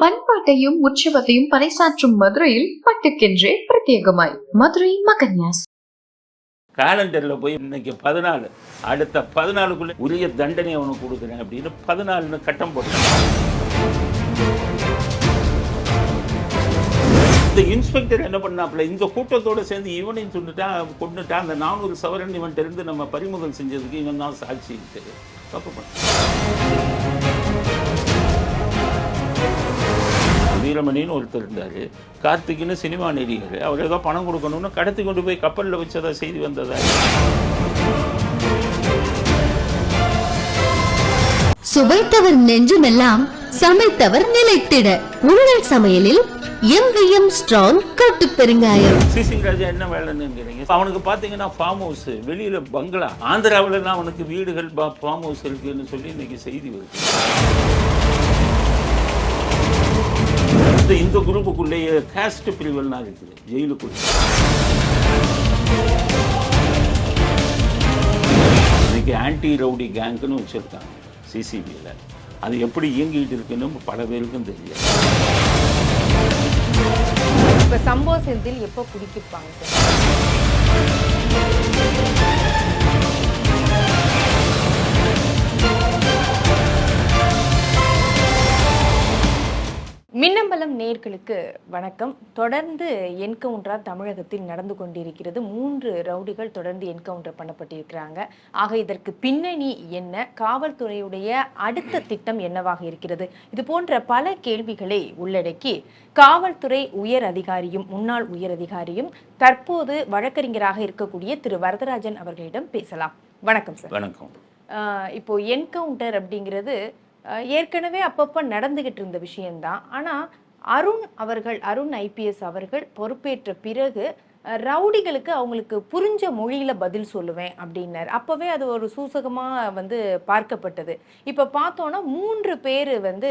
பண்பாட்டையும் உற்சவத்தையும் பறைசாற்றும் மதுரையில் பட்டுக்கென்றே பிரத்யேகமாய். மதுரை மகன்யாஸ். காலண்டரில் போய் இன்னைக்கு பதினாலு. அடுத்த பதினாலுக்குள்ள உரிய தண்டனை அவனுக்கு கொடுக்குறேன் அப்படின்னு பதினாலுன்னு கட்டம் போட்டான் இந்த இன்ஸ்பெக்டர் என்ன பண்ணாப்புல? இந்த கூட்டத்தோட சேர்ந்து இவனையும் சொல்லிட்டான் கொண்டுட்டான் அந்த நானூறு சவரன் இவன்கிட்ட இருந்து நம்ம பறிமுதல் செஞ்சதுக்கு இவன் தான் சாட்சி தப்பு பண்ண. வீரமணின்னு ஒருத்தர் இருந்தார். கார்த்திக்னு சினிமா நடிகர். அவர் ஏதோ பணம் கொடுக்கணும்னு கடத்தி கொண்டு போய் கப்பலில் வச்சதா செய்தி வந்ததா? சுவைத்தவர் நெஞ்சுமெல்லாம் சமைத்தவர் நிலைத்திட. உங்கள் சமையலில் எம்விஎம் ஸ்ட்ராங் கட்டு பெருங்காயம். சிசி ராஜா என்ன வேலைன்னு அவனுக்கு பார்த்தீங்கன்னா ஃபார்ம் ஹவுஸ் வெளியில் பங்களா ஆந்திராவிலலாம் அவனுக்கு வீடுகள் ஃபார்ம் ஹவுஸ் இருக்குன்னு சொல்லி இன்னைக்கு செய்தி வருது. இந்த இந்த குரூப்புக்குள்ளேயே காஸ்ட் பிரிவுலாம் இருக்குது. ஜெயிலுக்குள்ள இன்னைக்கு ஆன்டி ரவுடி கேங்க்னு வச்சுருக்காங்க சிசிபியில் அது எப்படி இயங்கிட்டு இருக்குன்னு பல பேருக்கும் தெரியல இப்போ சம்பவ செந்தில் எப்போ குடிக்கிப்பாங்க சார்? மின்னம்பலம் நேர்களுக்கு வணக்கம். தொடர்ந்து என்கவுண்டரா தமிழகத்தில் நடந்து கொண்டிருக்கிறது. மூன்று ரவுடிகள் தொடர்ந்து என்கவுண்டர் பண்ணப்பட்டிருக்கிறாங்க. ஆக இதற்கு பின்னணி என்ன? காவல்துறையுடைய அடுத்த திட்டம் என்னவாக இருக்கிறது? இது போன்ற பல கேள்விகளை உள்ளடக்கி காவல்துறை உயர் அதிகாரியும் முன்னாள் உயர் அதிகாரியும் தற்போது வழக்கறிஞராக இருக்கக்கூடிய திரு வரதராஜன் அவர்களிடம் பேசலாம். வணக்கம் சார். வணக்கம். ஆஹ் இப்போ என்கவுண்டர் அப்படிங்கிறது ஏற்கனவே அப்பப்போ நடந்துகிட்டு இருந்த விஷயந்தான் ஆனால் அருண் அவர்கள் அருண் ஐபிஎஸ் அவர்கள் பொறுப்பேற்ற பிறகு ரவுடிகளுக்கு அவங்களுக்கு புரிஞ்ச மொழியில் பதில் சொல்லுவேன் அப்படின்னார். அப்போவே அது ஒரு சூசகமாக வந்து பார்க்கப்பட்டது. இப்போ பார்த்தோன்னா மூன்று பேர் வந்து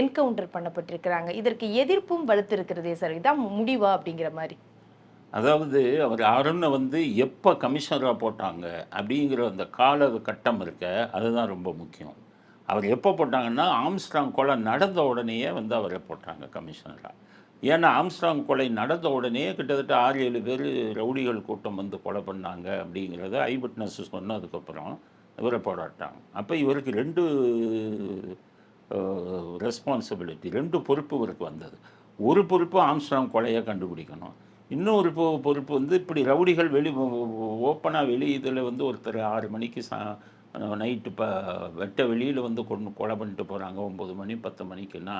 என்கவுண்டர் பண்ணப்பட்டிருக்கிறாங்க. இதற்கு எதிர்ப்பும் வலுத்திருக்கிறதே சார். இதான் முடிவா அப்படிங்கிற மாதிரி. அதாவது அவர் அருணை வந்து எப்போ கமிஷனராக போட்டாங்க அப்படிங்கிற அந்த கால கட்டம் இருக்க அதுதான் ரொம்ப முக்கியம். அவர் எப்போ போட்டாங்கன்னா ஆம்ஸ்ட்ராங் கொலை நடந்த உடனேயே வந்து அவரை போட்டாங்க கமிஷனராக ஏன்னா ஆம்ஸ்ட்ராங் கொலை நடந்த உடனே கிட்டத்தட்ட ஆறு ஏழு பேர் ரவுடிகள் கூட்டம் வந்து கொலை பண்ணாங்க அப்படிங்கிறத ஐ விட்னஸ் சொன்னதுக்கப்புறம் இவரை போராட்டாங்க அப்போ இவருக்கு ரெண்டு ரெஸ்பான்சிபிலிட்டி ரெண்டு பொறுப்பு இவருக்கு வந்தது. ஒரு பொறுப்பு ஆம்ஸ்ட்ராங் கொலையை கண்டுபிடிக்கணும். இன்னொரு பொ- பொறுப்பு வந்து இப்படி ரவுடிகள் வெளி ஓப்பனாக வெளி இதில் வந்து ஒருத்தர் ஆறு மணிக்கு சா நைட்டு இப்போ வெட்ட வெளியில் வந்து கொண்டு கொலை பண்ணிட்டு போகிறாங்க ஒம்பது மணி பத்து மணிக்குன்னா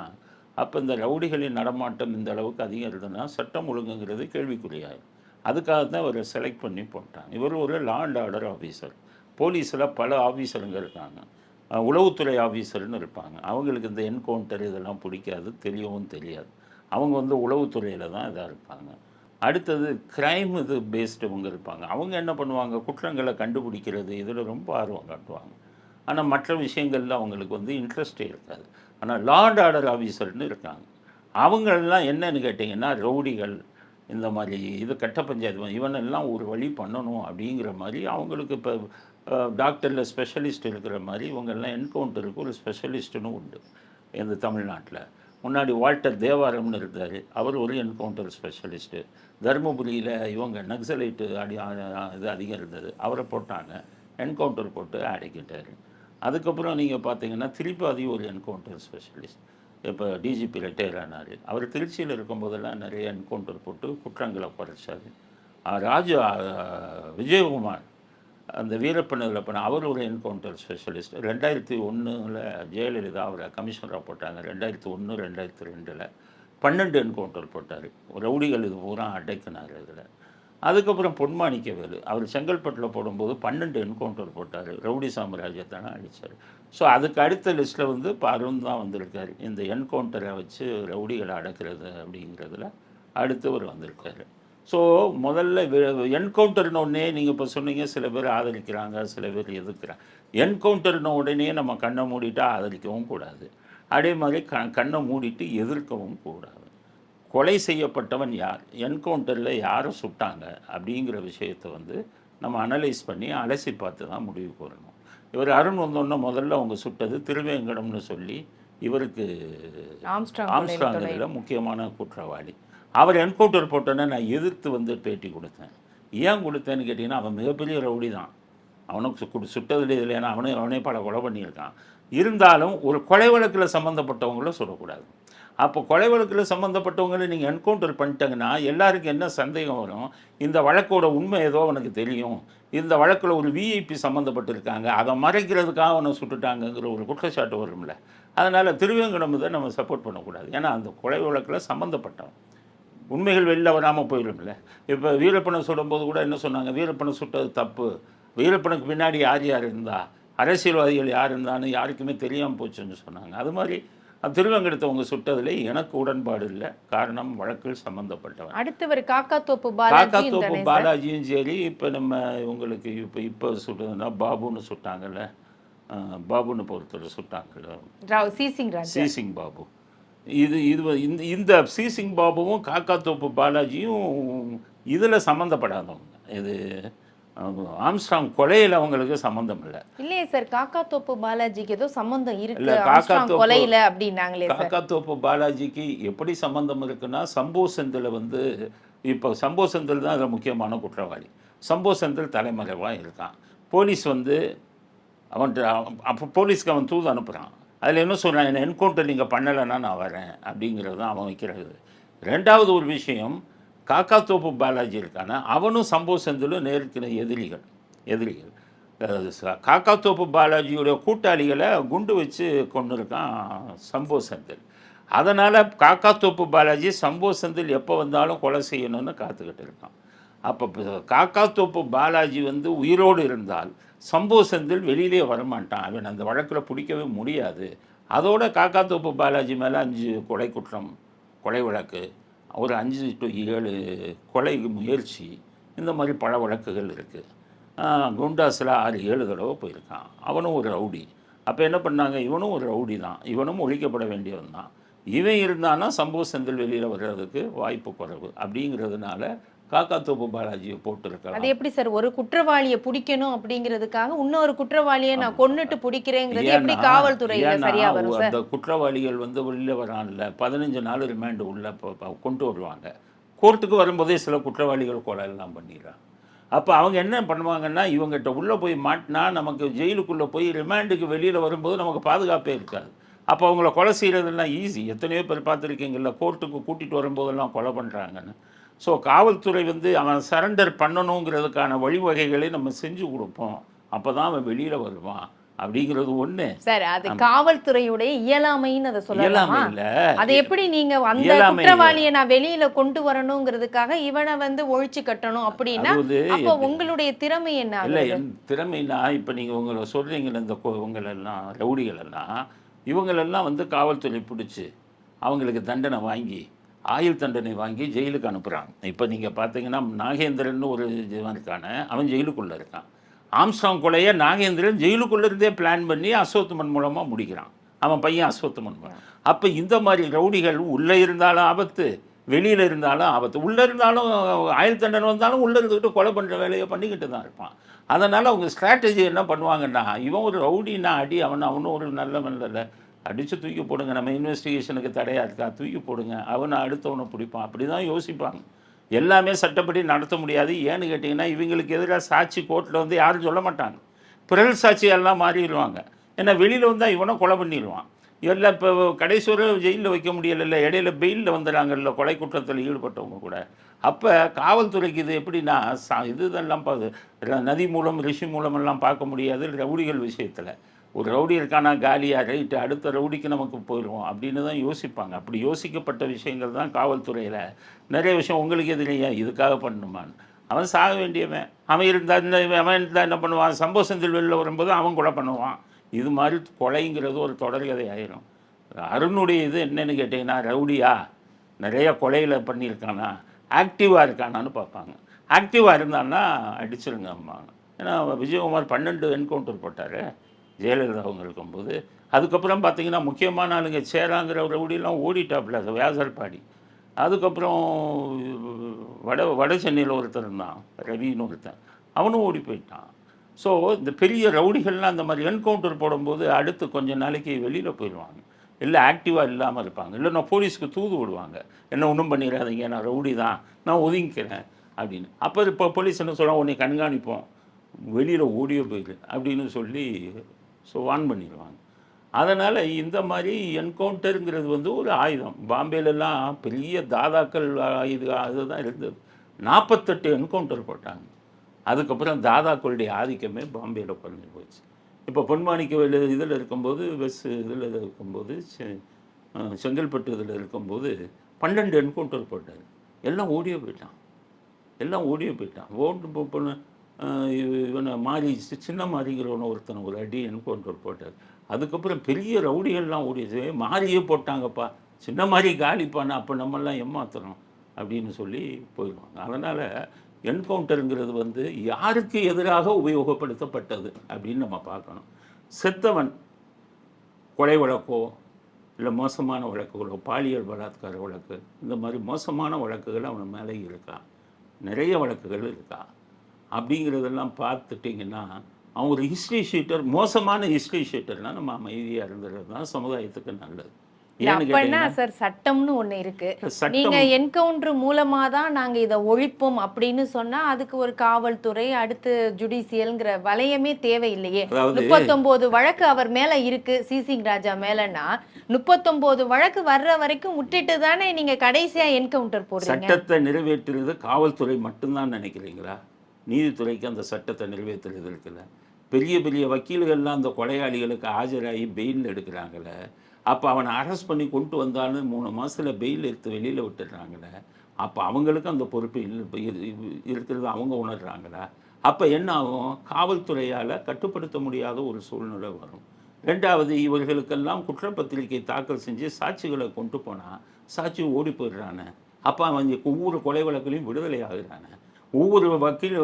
அப்போ இந்த ரவுடிகளின் நடமாட்டம் இந்த அளவுக்கு அதிகம் இருந்ததுன்னா சட்டம் ஒழுங்குங்கிறது கேள்விக்குறியாயிரும். அதுக்காக தான் அவரை செலக்ட் பண்ணி போட்டாங்க. இவர் ஒரு லா அண்ட் ஆர்டர் ஆஃபீஸர் போலீஸில் பல ஆஃபீஸருங்க இருக்காங்க. உளவுத்துறை ஆஃபீஸர்னு இருப்பாங்க. அவங்களுக்கு இந்த என்கவுண்டர் இதெல்லாம் பிடிக்காது தெரியவும் தெரியாது. அவங்க வந்து உளவுத்துறையில் தான் இதாக இருப்பாங்க. அடுத்தது க்ரைம் இது பேஸ்டு இவங்க இருப்பாங்க. அவங்க என்ன பண்ணுவாங்க? குற்றங்களை கண்டுபிடிக்கிறது. இதில் ரொம்ப ஆர்வம் காட்டுவாங்க. ஆனால் மற்ற விஷயங்களில் அவங்களுக்கு வந்து இன்ட்ரெஸ்டே இருக்காது. ஆனால் லா அண்ட் ஆர்டர் ஆஃபீஸர்னு இருக்காங்க. அவங்களெல்லாம் என்னன்னு கேட்டிங்கன்னா ரவுடிகள் இந்த மாதிரி இது கட்ட பஞ்சாயத்து இவனெல்லாம் ஒரு வழி பண்ணணும் அப்படிங்கிற மாதிரி அவங்களுக்கு இப்போ டாக்டரில் ஸ்பெஷலிஸ்ட் இருக்கிற மாதிரி இவங்கெல்லாம் என்கவுண்டருக்கு ஒரு ஸ்பெஷலிஸ்ட்டுன்னு உண்டு இந்த தமிழ்நாட்டில். முன்னாடி வால்டர் தேவாரம்னு இருந்தார். அவர் ஒரு என்கவுண்டர் ஸ்பெஷலிஸ்ட்டு தருமபுரியில் இவங்க நக்சலைட்டு அடி இது அதிகம் இருந்தது. அவரை போட்டாங்க. என்கவுண்டர் போட்டு அடைக்கிட்டார் அதுக்கப்புறம் நீங்கள் பார்த்தீங்கன்னா திருப்பாதி ஒரு என்கவுண்டர் ஸ்பெஷலிஸ்ட். இப்போ டிஜிபி ரிட்டையர் ஆனார். அவர் திருச்சியில் இருக்கும்போதெல்லாம் நிறைய என்கவுண்டர் போட்டு குற்றங்களை குறைச்சார். ராஜு விஜயகுமார் அந்த வீரப்பனில் பண்ண அவர் ஒரு என்கவுண்டர் ஸ்பெஷலிஸ்ட். ரெண்டாயிரத்தி ஒன்றில் ஜெயலலிதா அவரை கமிஷனராக போட்டாங்க. ரெண்டாயிரத்தி ஒன்று ரெண்டாயிரத்தி ரெண்டில். பன்னெண்டு என்கவுண்டர் போட்டார். ரவுடிகள் இது பூரா அடைக்கினார் இதில். அதுக்கப்புறம் பொன்மாணிக்கவேலு அவர் செங்கல்பட்டில் போடும்போது பன்னெண்டு என்கவுண்டர் போட்டார். ரவுடி சாம்ராஜ்யத்தான அடித்தார் ஸோ அதுக்கு அடுத்த லிஸ்ட்டில் வந்து பருண் தான் வந்திருக்கார். இந்த என்கவுண்டரை வச்சு ரவுடிகளை அடக்கிறது அப்படிங்கிறதுல அடுத்தவர் வந்திருக்காரு. ஸோ முதல்ல என்கவுண்டர்னு உடனே நீங்கள் இப்போ சொன்னீங்க சில பேர் ஆதரிக்கிறாங்க சில பேர் எதிர்க்கிறாங்க. என்கவுண்டர்னு உடனே நம்ம கண்ணை மூடிட்டால் ஆதரிக்கவும் கூடாது. அதே மாதிரி க கண்ணை மூடிட்டு எதிர்க்கவும் கூடாது. கொலை செய்யப்பட்டவன் யார் என்கவுண்டரில் யாரை சுட்டாங்க அப்படிங்கிற விஷயத்தை வந்து நம்ம அனலைஸ் பண்ணி அலசி பார்த்து தான் முடிவு கூறணும் இவர் அருண் வந்தோடனே முதல்ல அவங்க சுட்டது திருவேங்கடம்னு சொல்லி இவருக்கு ஆம்ஸ்ட்ராங் ஆம்ஸ்ட்ராங் கொலை இதில் முக்கியமான குற்றவாளி. அவர் என்கவுண்டர் போட்டோன்னே நான் எதிர்த்து வந்து பேட்டி கொடுத்தேன். ஏன் கொடுத்தேன்னு கேட்டிங்கன்னா அவன் மிகப்பெரிய ரவுடி தான் அவனுக்கு சுட்டதில் இதில் ஏன்னா அவனே அவனே பல கொலை பண்ணியிருக்கான். இருந்தாலும் ஒரு கொலை வழக்கில் சம்மந்தப்பட்டவங்கள சொல்லக்கூடாது. அப்போ கொலை வழக்கில் சம்மந்தப்பட்டவங்களை நீங்கள் என்கவுண்டர் பண்ணிட்டங்கன்னா எல்லாருக்கும் என்ன சந்தேகம் வரும்? இந்த வழக்கோட உண்மை ஏதோ அவனுக்கு தெரியும். இந்த வழக்கில் ஒரு விஐபி சம்மந்தப்பட்டிருக்காங்க அதை மறைக்கிறதுக்காக அவனை சுட்டுட்டாங்கங்கிற ஒரு குற்றச்சாட்டு வரும்ல. அதனால் திருவேங்கடம் இதை நம்ம சப்போர்ட் பண்ணக்கூடாது. ஏன்னா அந்த கொலை வழக்கில் சம்மந்தப்பட்டவன் உண்மைகள் வெளில வராமல் போயிடும்ல இப்போ வீரப்பனை சுடும்போது கூட என்ன சொன்னாங்க? வீரப்பனை சுட்டது தப்பு. வீரப்பனுக்கு பின்னாடி யார் யார் இருந்தா? அரசியல்வாதிகள் யார் இருந்தான்னு யாருக்குமே தெரியாமல் போச்சுன்னு சொன்னாங்க. அது மாதிரி திருவங்கடத்தவங்க சுட்டதில் எனக்கு உடன்பாடு இல்லை. காரணம் வழக்கில் சம்மந்தப்பட்டவன் அடுத்தவர் காக்காத்தோப்பு பாலாஜி காக்காத்தோப்பு பாலாஜியும் சரி இப்போ நம்ம இவங்களுக்கு இப்போ இப்போ சுட்டதுன்னா பாபுன்னு சுட்டாங்கல்ல. பாபுன்னு பொறுத்தவரை சுட்டாங்கல்ல. சீசிங் ராஜ். சீசிங் பாபு. இது இது இந்த இந்த சீசிங் பாபுவும் காக்காத்தோப்பு பாலாஜியும் இதில் சம்மந்தப்படாதவங்க இது அஹ், ஆம்ஸ்ட்ராங் கொலையில் அவங்களுக்கு சம்மந்தம் இல்லை இல்லையே சார் காக்காத்தோப்பு பாலாஜிக்கு ஏதோ சம்பந்தம் இருக்கு. இல்ல, காக்காத்தோப்பு- கொலையில அப்படின்னாங்களே சார். காக்காத்தோப்பு பாலாஜிக்கு எப்படி சம்பந்தம் இருக்குன்னா சம்போ செந்தில் வந்து இப்போ சம்போ செந்தில் தான் அதில் முக்கியமான குற்றவாளி. சம்போ செந்தில் தலைமறைவாக இருக்கான். போலீஸ் வந்து அவன்கிட்ட அப்போ போலீஸ்க்கு அவன் தூது அனுப்புகிறான் அதில் என்ன சொல்கிறான் என்ன என்கவுண்டர் நீங்கள் பண்ணலைன்னா நான் வரேன். அப்படிங்கிறது தான் அவன் வைக்கிறது ரெண்டாவது ஒரு விஷயம் காக்கா தோப்பு பாலாஜி இருக்கான அவனும் சம்பவ செந்திலும் நேருக்கிற எதிரிகள் எதிரிகள். காக்கா தோப்பு காக்காத்தோப்பு பாலாஜியுடைய கூட்டாளிகளை குண்டு வச்சு கொண்டு இருக்கான் சம்போ செந்தில். அதனால் காக்கா தோப்பு பாலாஜி சம்போ செந்தில் எப்போ வந்தாலும் கொலை செய்யணும்னு காத்துக்கிட்டு இருக்கான். அப்போ காக்கா தோப்பு பாலாஜி வந்து உயிரோடு இருந்தால் சம்போ செந்தில் வெளியிலே வரமாட்டான். அவன் அந்த வழக்கில் பிடிக்கவே முடியாது. அதோட காக்காத்தோப்பு பாலாஜி மேலே அஞ்சு கொலை குற்றம் கொலை வழக்கு ஒரு அஞ்சு டு ஏழு கொலை முயற்சி இந்த மாதிரி பல வழக்குகள் இருக்குது குண்டாஸில் ஆறு ஏழு தடவை போயிருக்கான். அவனும் ஒரு ரவுடி. அப்போ என்ன பண்ணாங்க? இவனும் ஒரு ரவுடி தான். இவனும் ஒழிக்கப்பட வேண்டியவன் தான். இவன் இருந்தானா சம்பவ செந்தில் வெளியில் வர்றதுக்கு வாய்ப்பு குறைவு. அப்படிங்கிறதுனால காக்காத்தோப்பு பாலாஜியை போட்டிருக்கலாம். அது எப்படி சார்? ஒரு குற்றவாளியை பிடிக்கணும் அப்படிங்கிறதுக்காக இன்னொரு குற்றவாளியை நான் கொன்னுட்டு பிடிக்கிறேங்கிறது எப்படி காவல்துறையில சரியா வரும் சார்? அந்த குற்றவாளிகள் வந்து வெளியில் வரான்ல பதினஞ்சு நாள் ரிமாண்டு உள்ள கொண்டு வருவாங்க. கோர்ட்டுக்கு வரும்போதே சில குற்றவாளிகள் கொலை எல்லாம் பண்ணிடுறாங்க. அப்போ அவங்க என்ன பண்ணுவாங்கன்னா இவங்ககிட்ட உள்ளே போய் மாட்டினா நமக்கு ஜெயிலுக்குள்ளே போய் ரிமாண்டுக்கு வெளியில் வரும்போது நமக்கு பாதுகாப்பே இருக்காது. அப்போ அவங்கள கொலை செய்கிறதெல்லாம் ஈஸி எத்தனையோ பேர் பார்த்துருக்கீங்கல்ல கோர்ட்டுக்கு கூட்டிகிட்டு வரும்போதெல்லாம் கொலை பண்ணுறாங்கன்னு ஸோ காவல்துறை வந்து அவன் சரண்டர் பண்ணணுங்கிறதுக்கான வழிவகைகளை நம்ம செஞ்சு கொடுப்போம். அப்போ தான் அவன் வெளியில் வருவான். அப்படிங்கிறது ஒன்று சார் அது காவல்துறையுடைய இயலாமைன்னு அதை சொல்லலாமா? அது எப்படி நீங்க அந்த. குற்றவாளியை நான் வெளியில கொண்டு வரணுங்கிறதுக்காக இவனை வந்து ஒழிச்சு கட்டணும் அப்படின்னா அப்போ உங்களுடைய திறமை என்ன இல்லை திறமைனா இப்போ நீங்கள் உங்களை சொல்கிறீங்களே இந்த இவங்களெல்லாம் ரவுடிகள் எல்லாம் இவங்களெல்லாம் வந்து காவல்துறை பிடிச்சி அவங்களுக்கு தண்டனை வாங்கி ஆயுள் தண்டனை வாங்கி ஜெயிலுக்கு அனுப்புகிறாங்க இப்போ நீங்கள் பார்த்தீங்கன்னா நாகேந்திரன் ஒரு இவன் இருக்கான அவன் ஜெயிலுக்குள்ளே இருக்கான். ஆம்ஸ்டாங் கொலையை நாகேந்திரன் ஜெயிலுக்குள்ளே இருந்தே பிளான் பண்ணி அசோத்துமன் மூலமாக முடிக்கிறான். அவன் பையன் அஸ்வத்தமன் அப்போ இந்த மாதிரி ரவுடிகள் உள்ளே இருந்தாலும் ஆபத்து வெளியில் இருந்தாலும் ஆபத்து. உள்ளே இருந்தாலும் ஆயுள் தண்டனை வந்தாலும் உள்ளே இருந்துக்கிட்டு கொலை பண்ணுற வேலையை பண்ணிக்கிட்டு தான் இருப்பான். அதனால் அவங்க ஸ்ட்ராட்டஜி என்ன பண்ணுவாங்கன்னா இவன் ஒரு ரவுடின்னா அடி அவன் அவனும் ஒரு நல்ல நல்ல அடித்து தூக்கி போடுங்க. நம்ம இன்வெஸ்டிகேஷனுக்கு தடையாக இருக்கா? தூக்கி போடுங்க. அவனை அடுத்தவனை பிடிப்பான். அப்படி தான் யோசிப்பாங்க. எல்லாமே சட்டப்படி நடத்த முடியாது. ஏன்னு கேட்டிங்கன்னா இவங்களுக்கு எதிராக சாட்சி கோர்ட்டில் வந்து யாரும் சொல்ல மாட்டாங்க. பிறல் சாட்சியெல்லாம் மாறிடுவாங்க. ஏன்னா வெளியில் வந்தால் இவனை கொலை பண்ணிடுவான். எல்லாம் இப்போ கடைசி வரை ஜெயிலில் வைக்க முடியலைல்ல. இடையில பெயிலில் வந்துடுறாங்கல்ல. கொலை குற்றத்தில் ஈடுபட்டவங்க கூட. அப்போ காவல்துறைக்கு இது எப்படின்னா சா இதுதெல்லாம் நதி மூலம் ரிஷி மூலமெல்லாம் பார்க்க முடியாது. ரவுடிகள் விஷயத்தில். ஒரு ரவுடி இருக்கானா காலியாக ரைட்டு அடுத்த ரவுடிக்கு நமக்கு போயிடுவோம் அப்படின்னு தான் யோசிப்பாங்க. அப்படி யோசிக்கப்பட்ட விஷயங்கள் தான் காவல்துறையில். நிறைய விஷயம் உங்களுக்கு எதிரையா இதுக்காக பண்ணணுமான்னு. அவன் சாக வேண்டியவன். அவன் இருந்தால் இந்த அவன் இருந்தால் என்ன பண்ணுவான்? சம்பவ செந்தில் வெளியில் வரும்போது அவன் கொலை பண்ணுவான். இது மாதிரி கொலைங்கிறது ஒரு தொடர்கதை ஆயிரும். அருணுடைய இது என்னென்னு கேட்டிங்கன்னா ரவுடியா? நிறைய கொலையில் பண்ணியிருக்கானா? ஆக்டிவாக இருக்கானான்னு பார்ப்பாங்க. ஆக்டிவாக இருந்தான்னா அடிச்சிருங்க அம்மா ஏன்னா விஜயகுமார் பன்னெண்டு என்கவுண்டர் போட்டார். ஜெயலலிதா அவங்க இருக்கும்போது அதுக்கப்புறம் பார்த்தீங்கன்னா முக்கியமான ஆளுங்க சேராங்கிற ரவுடியெல்லாம் ஓடிட்டாப்புல அது வியாசர்பாடி அதுக்கப்புறம் வட வட சென்னையில் ஒருத்தர் இருந்தான் ரவின்னு ஒருத்தன். அவனும் ஓடி போயிட்டான். ஸோ இந்த பெரிய ரவுடிகள்லாம் அந்த மாதிரி என்கவுண்டர் போடும்போது அடுத்து கொஞ்ச நாளைக்கு வெளியில் போயிடுவாங்க. இல்லை ஆக்டிவாக இல்லாமல் இருப்பாங்க. இல்லைன்னா போலீஸ்க்கு தூது விடுவாங்க என்ன ஒன்றும் பண்ணிடாதீங்க நான் ரவுடி தான் நான் ஒதுங்கிக்கிறேன் அப்படின்னு. அப்போ இப்போ போலீஸ் என்ன சொல்கிறான் உன்னை கண்காணிப்போம். வெளியில் ஓடியே போயிடு அப்படின்னு சொல்லி ஸோ வான் பண்ணிடுவாங்க. அதனால் இந்த மாதிரி என்கவுண்டருங்கிறது வந்து ஒரு ஆயுதம். பாம்பேலெல்லாம் பெரிய தாதாக்கள் இது அதுதான் இருந்தது. நாற்பத்தெட்டு என்கவுண்டர் போட்டாங்க. அதுக்கப்புறம் தாதாக்களுடைய ஆதிக்கமே பாம்பேயில் குறைஞ்சி போச்சு. இப்போ பொன்மாணிக்க இதில் இருக்கும்போது பஸ் இதில் இருக்கும்போது செ- செங்கல்பட்டு இதில் இருக்கும்போது பன்னெண்டு என்கவுண்டர் போட்டார். எல்லாம் ஓடியே போயிட்டான். எல்லாம் ஓடியே போயிட்டான். ஓட்டு போ- பொண்ணு இவனை மாறி சின்ன மாறிங்கிறவன ஒருத்தனை ஒரு அடி என்கவுண்டர் போட்டார். அதுக்கப்புறம் பெரிய ரவுடிகள்லாம் ஓடிச்சு மாறியே போட்டாங்கப்பா. சின்ன மாதிரி காலிப்பான அப்போ நம்மெல்லாம் ஏமாத்துறோம். அப்படின்னு சொல்லி போயிடுவாங்க. அதனால் என்கவுண்டருங்கிறது வந்து யாருக்கு எதிராக உபயோகப்படுத்தப்பட்டது அப்படின்னு நம்ம பார்க்கணும். செத்தவன் கொலை வழக்கோ இல்லை மோசமான வழக்குகளோ பாலியல் பலாத்கார வழக்கு இந்த மாதிரி மோசமான வழக்குகள் அவன் மேலே இருக்கா? நிறைய வழக்குகள் இருக்கா? அப்படிங்கிறதெல்லாம் பார்த்துட்டிங்கன்னா அவன் ஒரு ஹிஸ்ட்ரி ஷீட்டர் மோசமான ஹிஸ்ட்ரி ஷீட்டர்னா நம்ம அமைதியாக இருந்துறது தான் சமுதாயத்துக்கு நல்லது. கேட்டிங்கன்னா சார் சட்டம்னு ஒண்ணு இருக்கு. நீங்க என்கவுண்டர் மூலமா தான் நாங்க இதை ஒழிப்போம் அப்படின்னு சொன்னா அதுக்கு ஒரு காவல்துறை அடுத்து ஜுடிஷியல்ங்கிற வளையமே தேவையில்லையே. முப்பத்தொன்பது வழக்கு அவர் மேல இருக்கு சிசிங் ராஜா மேலன்னா முப்பத்தொன்பது வழக்கு வர்ற வரைக்கும் விட்டுட்டு தானே நீங்க கடைசியா என்கவுண்டர் போடுறீங்க? சட்டத்தை நிறைவேற்றுறது காவல்துறை மட்டும்தான் நினைக்கிறீங்களா? நீதித்துறைக்கு அந்த சட்டத்தை நிறைவேற்றுறது இருக்குல்ல பெரிய பெரிய வக்கீல்கள்லாம் அந்த கொலையாளிகளுக்கு ஆஜராகி பெயில் எடுக்கிறாங்கள அப்போ அவனை அரெஸ்ட் பண்ணி கொண்டு வந்தாலும் மூணு மாதத்தில் பெயில் எடுத்து வெளியில் விட்டுடுறாங்கள அப்போ அவங்களுக்கு அந்த பொறுப்பு இருக்கிறது அவங்க உணர்கிறாங்களா அப்போ என்ன ஆகும்? காவல்துறையால் கட்டுப்படுத்த முடியாத ஒரு சூழ்நிலை வரும். ரெண்டாவது இவர்களுக்கெல்லாம் குற்றப்பத்திரிகை தாக்கல் செஞ்சு சாட்சிகளை கொண்டு போனால் சாட்சி ஓடி போயிடுறானே. அப்போ அவன் ஒவ்வொரு கொலை வழக்குலையும் விடுதலை ஆகுறானே. ஒவ்வொரு வக்கீல்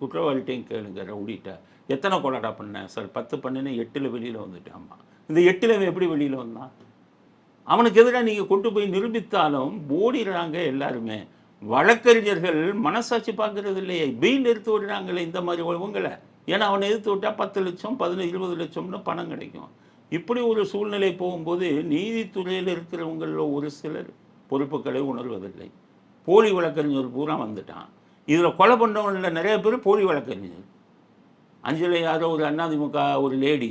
குற்றவாளிட்டையும் கேளுங்க ரவுடிட்ட. எத்தனை கொலடா பண்ணேன் சார் பத்து பண்ணுன்னு எட்டில் வெளியில் வந்துட்டாம்மா. இந்த எட்டில் அவன் எப்படி வெளியில் வந்தான்? அவனுக்கு எதிராக நீங்கள் கொண்டு போய் நிரூபித்தாலும் ஓடிடுறாங்க எல்லாருமே. வழக்கறிஞர்கள் மனசாட்சி பார்க்கறது இல்லையே. பெயில் எடுத்து விடுறாங்களே இந்த மாதிரி உங்களை ஏன்னா அவனை எதிர்த்து விட்டால் பத்து லட்சம் பதினஞ்சு இருபது லட்சம்னு பணம் கிடைக்கும். இப்படி ஒரு சூழ்நிலை போகும்போது நீதித்துறையில் இருக்கிறவங்களில் ஒரு சிலர் பொறுப்புகளை உணர்வதில்லை. போலி வழக்கறிஞர் பூரா வந்துட்டான். இதில் கொலை பண்ணவங்களில் நிறைய பேர் போலி வழக்கறிஞர் அஞ்சலி யாரோ ஒரு அதிமுக ஒரு லேடி